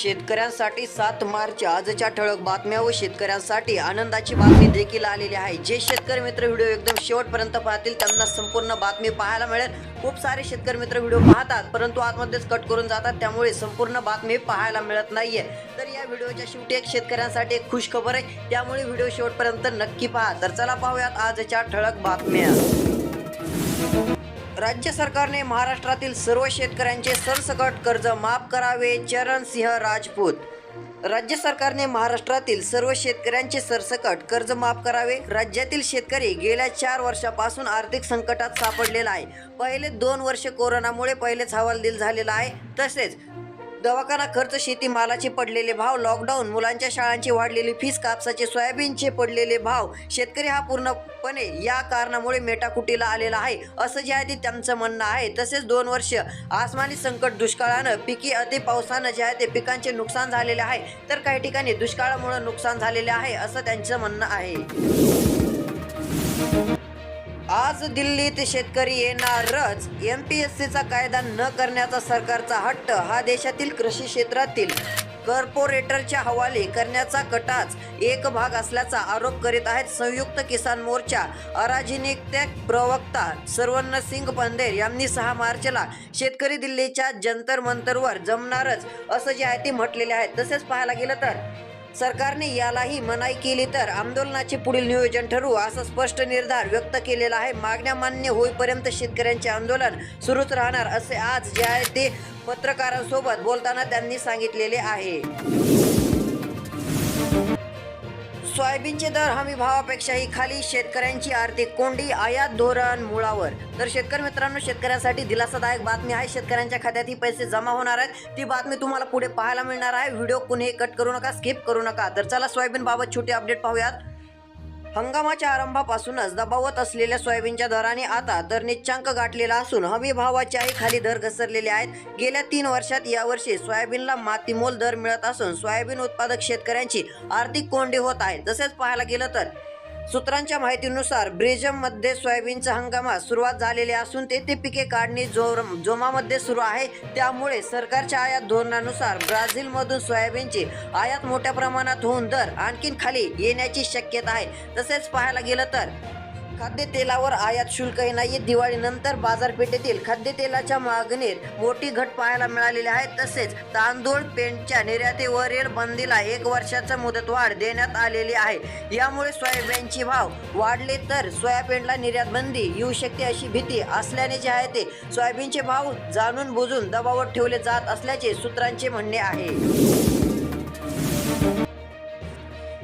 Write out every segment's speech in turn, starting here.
शेतकऱ्यांसाठी सात मार्च आजच्या ठळक बातम्या व शेतकऱ्यांसाठी आनंदाची बातमी देखील आलेली आहे. जे शेतकरी मित्र व्हिडिओ एकदम शेवटपर्यंत पाहतील त्यांना संपूर्ण बातमी पाहायला मिळेल. खूप सारे शेतकरी मित्र व्हिडिओ पाहतात परंतु आतमध्येच कट करून जातात त्यामुळे संपूर्ण बातमी पाहायला मिळत नाहीये. तर या व्हिडिओच्या शेवटी एक शेतकऱ्यांसाठी एक खुश खबर आहे. त्यामुळे व्हिडिओ शेवटपर्यंत नक्की पहा. तर चला पाहूयात आजच्या ठळक बातम्या. राज्य सरकारने महाराष्ट्रातील सर्व शेतकऱ्यांचे सरसकट कर्ज माफ करावे चरण सिंह राजपूत. राज्य सरकारने महाराष्ट्रातील सर्व शेतकऱ्यांचे सरसकट कर्ज माफ करावे. राज्यातील शेतकरी गेल्या चार वर्षापासून आर्थिक संकटात सापडलेला आहे. पहिले दोन वर्ष कोरोनामुळे पहिलेच हवालदिल झालेला आहे. तसेच दवाखाना खर्च शेती मालाचे पडलेले भाव लॉकडाऊन मुलांच्या शाळांची वाढलेली फीस कापसाचे सोयाबीनचे पडलेले भाव. शेतकरी हा पूर्णपणे या कारणामुळे मेटाकुटीला आलेला आहे असं जे आहे ते त्यांचं म्हणणं आहे. तसेच दोन वर्ष आसमानी संकट दुष्काळानं पिकी अति पावसानं जे आहे ते पिकांचे नुकसान झालेले आहे. तर काही ठिकाणी दुष्काळामुळे नुकसान झालेले आहे असं त्यांचं म्हणणं आहे. आज दिल्लीत शेतकरी येणारच. एम पी एस सीचा कायदा न करण्याचा सरकारचा हट्ट हा देशातील कृषी क्षेत्रातील कॉर्पोरेटरच्या हवाले करण्याचा कटाच एक भाग असल्याचा आरोप करीत आहेत संयुक्त किसान मोर्चा. अराजनिकते प्रवक्ता सर्वर्ण सिंग पंधेर यांनी सहा मार्चला शेतकरी दिल्लीच्या जंतर मंतरवर जमणारच असं जे आहे ते म्हटलेले आहे. तसेच पाहायला गेलं तर सरकारने यालाही मनाई केली तर आंदोलनाचे पुढील नियोजन ठरवू असा स्पष्ट निर्धार व्यक्त केलेला आहे. मागण्या मान्य होईपर्यंत शेतकऱ्यांचे आंदोलन सुरूच राहणार असे आज जे आहे ते पत्रकारांसोबत बोलताना त्यांनी सांगितलेले आहे. सोयाबीनचे दर हमी भावापेक्षाही खाली. शेतकऱ्यांची आर्थिक कोंडी आयात धोरण मुळावर तर शेतकरी मित्रांनो शेतकऱ्यांसाठी दिलासादायक बातमी आहे. शेतकऱ्यांच्या खात्यात ही पैसे जमा होणार आहेत. ती बातमी तुम्हाला पुढे पाहायला मिळणार आहे. व्हिडिओ कुणीही कट करू नका स्किप करू नका. तर चला सोयाबीन बाबत छोटी अपडेट पाहूयात. हंगामाच्या आरंभापासूनच दबावत असलेल्या सोयाबीनच्या दराने आता दर निच्चांक गाठलेला असून हमी भावाच्याही खाली दर घसरलेले आहेत. गेल्या तीन वर्षात यावर्षी सोयाबीनला मातीमोल दर मिळत असून सोयाबीन उत्पादक शेतकऱ्यांची आर्थिक कोंडी होत आहे. तसेच पाहायला गेलं तर सूत्रांच्या माहितीनुसार ब्रिजममध्ये सोयाबीनचा हंगामात सुरुवात झालेली असून तेथे पिके काढणी जोर जोमामध्ये सुरू आहे. त्यामुळे सरकारच्या आयात धोरणानुसार ब्राझीलमधून सोयाबीनची आयात मोठ्या प्रमाणात होऊन दर आणखीन खाली येण्याची शक्यता आहे. तसेच पाहायला गेलं तर खाद्यतेलावर आयात शुल्कही नाही दिवाळीनंतर बाजारपेठेतील खाद्यतेलाच्या मागणीत मोठी घट पाहायला मिळालेली आहे. तसेच तांदूळ पेंटच्या निर्यातीवरील बंदीला एक वर्षाचा मुदतवाढ देण्यात आलेली आहे. यामुळे सोयाबीनचे भाव वाढले तर सोयाबीनला निर्यात बंदी येऊ शकते अशी भीती असल्याने जे आहे ते. सोयाबीनचे भाव जाणून बुजून दबावात ठेवले जात असल्याचे सूत्रांचे म्हणणे आहे.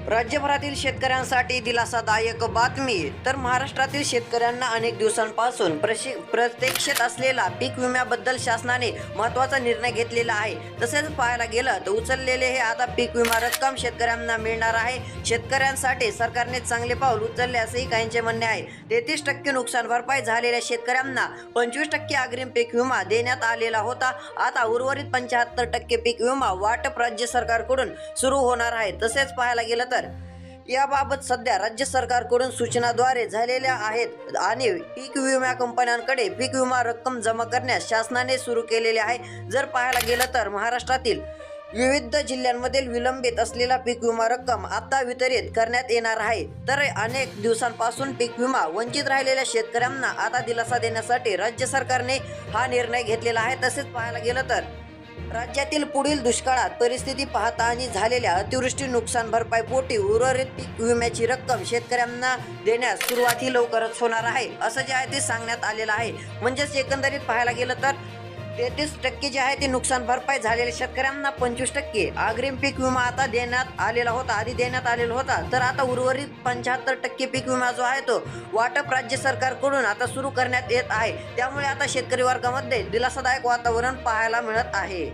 राज्यभरातील शेतकऱ्यांसाठी दिलासादायक बातमी. तर महाराष्ट्रातील शेतकऱ्यांना अनेक दिवसांपासून प्रशि प्रतीक्षेत असलेला पीक विम्याबद्दल शासनाने महत्त्वाचा निर्णय घेतलेला आहे. तसेच पाहायला गेलं तर उचललेले हे आता पीक विमा रक्कम शेतकऱ्यांना मिळणार आहे. शेतकऱ्यांसाठी सरकारने चांगले पाऊल उचलले असेही काहींचे म्हणणे आहे. तेहतीस टक्के नुकसान भरपाई झालेल्या शेतकऱ्यांना पंचवीस टक्के अग्रिम पीक विमा देण्यात आलेला होता. आता उर्वरित पंच्याहत्तर टक्के पीक विमा वाटप राज्य सरकारकडून सुरू होणार आहे. तसेच पाहायला गेलं तर याबाबत सध्या राज्य सरकारकडून सूचनाद्वारे झालेल्या आहेत आणि पीक विमा कंपन्यांकडे पीक विमा रक्कम जमा करण्यास शासनाने सुरू केलेले आहे. जर पाहायला गेलं तर महाराष्ट्रातील विविध जिल्ह्यांमधील विलंबित असलेला पीक विमा रक्कम आता वितरित करण्यात येणार आहे. तर अनेक दिवसांपासून पीक विमा वंचित राहिलेल्या शेतकऱ्यांना आता दिलासा देण्यासाठी राज्य सरकारने हा निर्णय घेतलेला आहे. तसेच पाहायला गेलं तर राज्यातील पुढील दुष्काळात परिस्थिती पाहता आणि झालेल्या अतिवृष्टी नुकसान भरपाई पोटी उर्वरित पीक विम्याची रक्कम शेतकऱ्यांना देण्यास सुरुवात ही लवकरच होणार आहे असं जे आहे ते सांगण्यात आलेलं आहे. म्हणजेच एकंदरीत पाहायला गेलं तर तेहतीस टक्के जे आहे ते नुकसान भरपाई झालेल्या शेतकऱ्यांना पंचवीस टक्के. अग्रिम पीक विमा आता देण्यात आलेला होता आधी देण्यात आलेला होता. तर आता उर्वरित पंच्याहत्तर टक्के पीक विमा जो आहे तो वाटप राज्य सरकारकडून आता सुरू करण्यात येत आहे. त्यामुळे आता शेतकरी वर्गामध्ये दिलासादायक वातावरण पाहायला मिळत आहे.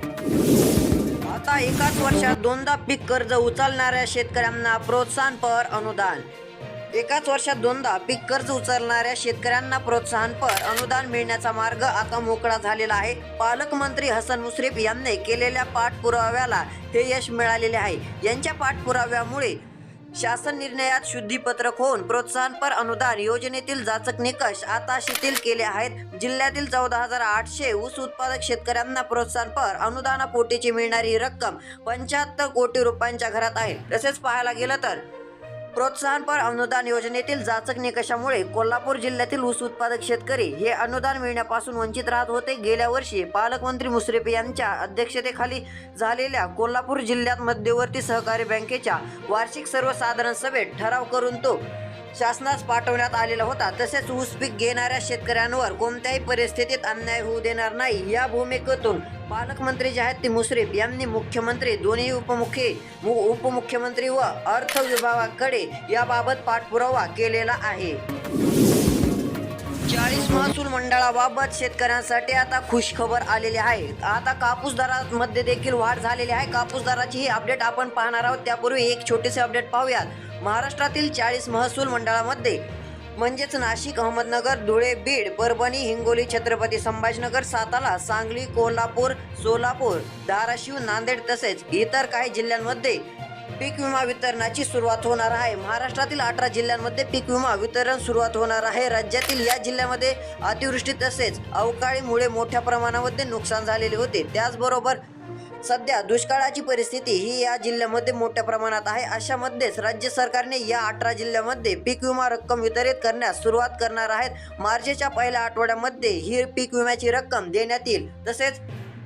आता एकाच वर्षात दोनदा पीक कर्ज उचलणाऱ्या शेतकऱ्यांना प्रोत्साहनपर अनुदान. एकाच वर्षात दोनदा पीक कर्ज उचलणाऱ्या शेतकऱ्यांना प्रोत्साहनपर अनुदान मिळण्याचा मार्ग आता मोकळा झालेला आहे. पालकमंत्री हसन मुश्रीफ यांनी केलेल्या पाठपुराव्याला हे यश मिळालेले आहे. यांच्या पाठपुराव्यामुळे शासन निर्णयात शुद्धीपत्रक होऊन प्रोत्साहनपर अनुदान योजनेतील जाचक निकष आता शिथिल केले आहेत. जिल्ह्यातील चौदा हजार आठशे ऊस उत्पादक शेतकऱ्यांना प्रोत्साहनपर अनुदानापोटीची मिळणारी रक्कम पंच्याहत्तर कोटी रुपयांच्या घरात आहे. तसेच पाहायला गेलं तर प्रोत्साहनपर अनुदान योजनेतील जाचक निकषामुळे कोल्हापूर जिल्ह्यातील ऊस उत्पादक शेतकरी हे अनुदान मिळण्यापासून वंचित राहत होते. गेल्या वर्षी पालकमंत्री मुश्रीफ यांच्या अध्यक्षतेखाली झालेल्या कोल्हापूर जिल्ह्यात मध्यवर्ती सहकारी बँकेच्या वार्षिक सर्वसाधारण सभेत ठराव करून तो शासनास पाठवण्यात आलेला होता. तसेच ऊस पीक घेणाऱ्या शेतकऱ्यांवर कोणत्याही परिस्थितीत अन्याय होऊ देणार नाही. या भूमिकेतून पालकमंत्री जे आहेत ते मुश्रीफ यांनी मुख्यमंत्री दोन्ही उपमुख्य उपमुख्यमंत्री व अर्थ विभागाकडे याबाबत पाठपुरावा केलेला आहे. चाळीस महसूल मंडळाबाबत शेतकऱ्यांसाठी आता खुश खबर आलेली आहे. आता कापूस दरामध्ये देखील वाढ झालेली आहे. कापूस दराची ही अपडेट आपण पाहणार आहोत. त्यापूर्वी एक छोटेसे अपडेट पाहूयात. महाराष्ट्रातील चाळीस महसूल मंडळामध्ये म्हणजेच नाशिक अहमदनगर धुळे बीड परभणी हिंगोली छत्रपती संभाजीनगर सातारा सांगली कोल्हापूर सोलापूर धाराशिव नांदेड तसेच इतर काही जिल्ह्यांमध्ये पीक विमा वितरणाची सुरुवात होणार आहे. महाराष्ट्रातील अठरा जिल्ह्यांमध्ये पीक विमा वितरण सुरुवात होणार आहे. राज्यातील या जिल्ह्यामध्ये अतिवृष्टी तसेच अवकाळीमुळे मोठ्या प्रमाणामध्ये नुकसान झालेले होते. त्याचबरोबर सध्या दुष्काळाची परिस्थिती ही या जिल्ह्यामध्ये मोठ्या प्रमाणात आहे. अशामध्येच राज्य सरकारने या अठरा जिल्ह्यामध्ये पीक विमा रक्कम वितरित करण्यास सुरुवात करणार आहेत. मार्चच्या पहिल्या आठवड्यामध्ये ही पीक विम्याची रक्कम देण्यात येईल. तसेच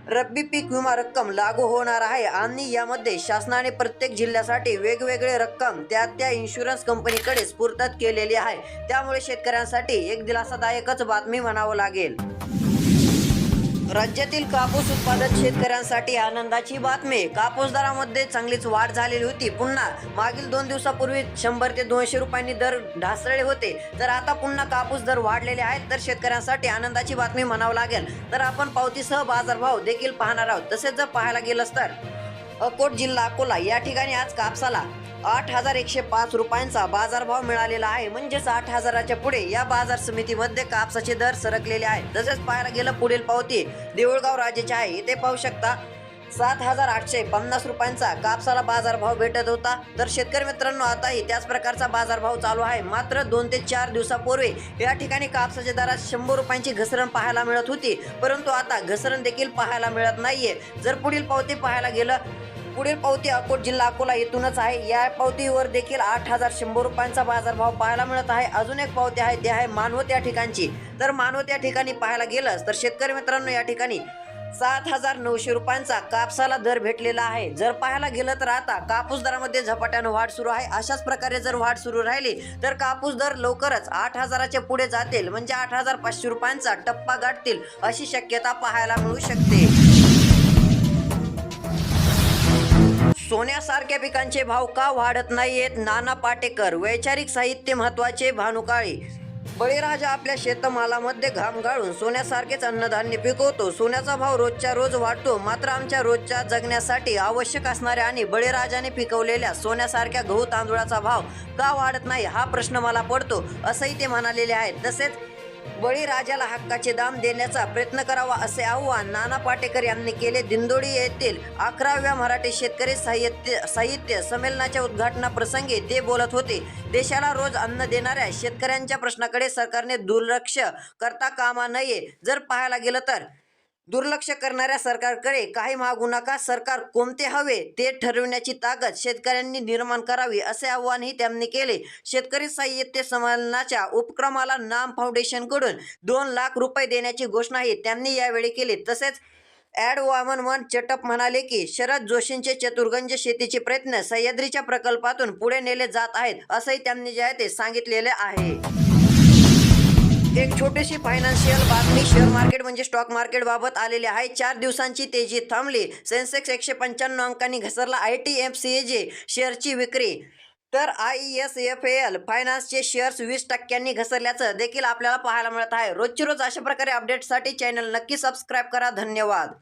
रब्बी पीक विमा रक्कम लागू होणार आहे आणि यामध्ये शासनाने प्रत्येक जिल्ह्यासाठी वेगवेगळे रक्कम त्या त्या इन्शुरन्स कंपनीकडे स्फूर्तात केलेली आहे. त्यामुळे शेतकऱ्यांसाठी एक दिलासादायकच बातमी म्हणावं लागेल. राज्यातील कापूस उत्पादक शेतकऱ्यांसाठी आनंदाची बातमी. कापूस दरामध्ये चांगलीच वाढ झालेली होती. पुन्हा मागील दोन दिवसापूर्वी शंभर ते दोनशे रुपयांनी दर ढासळले होते. तर आता पुन्हा कापूस दर वाढलेले आहेत. तर शेतकऱ्यांसाठी आनंदाची बातमी म्हणावं लागेल. तर आपण पावतीसह बाजारभाव देखील पाहणार आहोत. तसेच जर पाहायला गेलंच तर अकोट जिल्हा अकोला या ठिकाणी आज कापसाला आठ हजार एकशे पाच रुपयांचा बाजारभाव मिळालेला आहे. म्हणजेच आठ हजाराच्या पुढे या बाजार समितीमध्ये कापसाचे दर सरकलेले आहेत. तसेच पाहायला गेलं पुढील पावती देऊळगाव राजेचे आहे. इथे पाहू शकता सात हजार आठशे पन्नास रुपयांचा कापसाला बाजारभाव भेटत होता. तर शेतकरी मित्रांनो आताही त्याच प्रकारचा बाजारभाव चालू आहे. मात्र दोन ते चार दिवसापूर्वी या ठिकाणी कापसाच्या दरात शंभर रुपयांची घसरण पाहायला मिळत होती. परंतु आता घसरण देखील पाहायला मिळत नाहीये. जर पुढील पावती पाहायला गेलं पुढील पावती अकोट जिल्हा अकोला येथूनच आहे. या पावतीवर देखील आठ हजार शंभर रुपयांचा बाजारभाव पाहायला मिळत आहे. अजून एक पावती आहे ती आहे मानवत या ठिकाणची. तर मानवत या ठिकाणी पाहायला गेलंच तर शेतकरी मित्रांनो या ठिकाणी सात हजार नऊशे रुपयांचा कापसाला दर भेटलेला आहे. जर पाहायला गेलं तर आता कापूस दरामध्ये झपाट्यानं वाढ सुरू आहे. अशाच प्रकारे जर वाढ सुरू राहिली तर कापूस दर लवकरच आठ हजाराच्या पुढे जातील. म्हणजे आठ हजार पाचशे रुपयांचा टप्पा गाठतील अशी शक्यता पाहायला मिळू शकते. सोन्यासारख्या पिकांचे भाव का वाढत नाहीयेत? नाना पाटेकर वैचारिक साहित्य महत्त्वाचे भानुकाळी. बळीराजा आपल्या शेतमालामध्ये घाम गाळून सोन्यासारखेच अन्नधान्य पिकवतो. सोन्याचा भाव रोजच्या रोज वाढतो. मात्र आमच्या रोजच्या जगण्यासाठी आवश्यक असणाऱ्या आणि बळीराजाने पिकवलेल्या सोन्यासारख्या गहू तांदूळाचा भाव का वाढत नाही हा प्रश्न मला पडतो असंही ते म्हणालेले आहेत. तसेच बळीराजाला हक्काचे दाम देण्याचा प्रयत्न करावा असे आव्हान नाना पाटेकर यांनी केले. दिंदोडी येथील अकराव्या मराठी शेतकरी साहित्य साहित्य संमेलनाच्या उद्घाटनाप्रसंगी ते बोलत होते. देशाला रोज अन्न देणाऱ्या शेतकऱ्यांच्या प्रश्नाकडे सरकारने दुर्लक्ष करता कामा नये. जर पाहायला गेलं तर दुर्लक्ष करणाऱ्या सरकारकडे काही मागू नका. सरकार कोणते हवे ते ठरविण्याची ताकद शेतकऱ्यांनी निर्माण करावी असे आव्हानही त्यांनी केले. शेतकरी साहित्य संमेलनाच्या उपक्रमाला नाम फाउंडेशनकडून दोन लाख रुपये देण्याची घोषणाही त्यांनी यावेळी केली. तसेच ॲड वामन वन चटप म्हणाले की शरद जोशींचे चतुर्गंज शेतीचे प्रयत्न सह्याद्रीच्या प्रकल्पातून पुढे नेले जात आहेत असंही त्यांनी जे आहे ते सांगितलेले आहे. एक छोटीशी फायनान्शियल बातमी शेअर मार्केट म्हणजे स्टॉक मार्केट बाबत आलेली आहे. चार दिवसांची तेजी थांबली. सेन्सेक्स एकशे पंच्याण्णव अंकांनी घसरला. I T M C A J शेअरची विक्री. तर आय एस एफ एल फायनान्सचे शेअर्स वीस टक्क्यांनी घसरल्याचं देखील आपल्याला पाहायला मिळत आहे. रोजची रोज अशा प्रकारे अपडेटसाठी चॅनल नक्की सबस्क्राईब करा. धन्यवाद.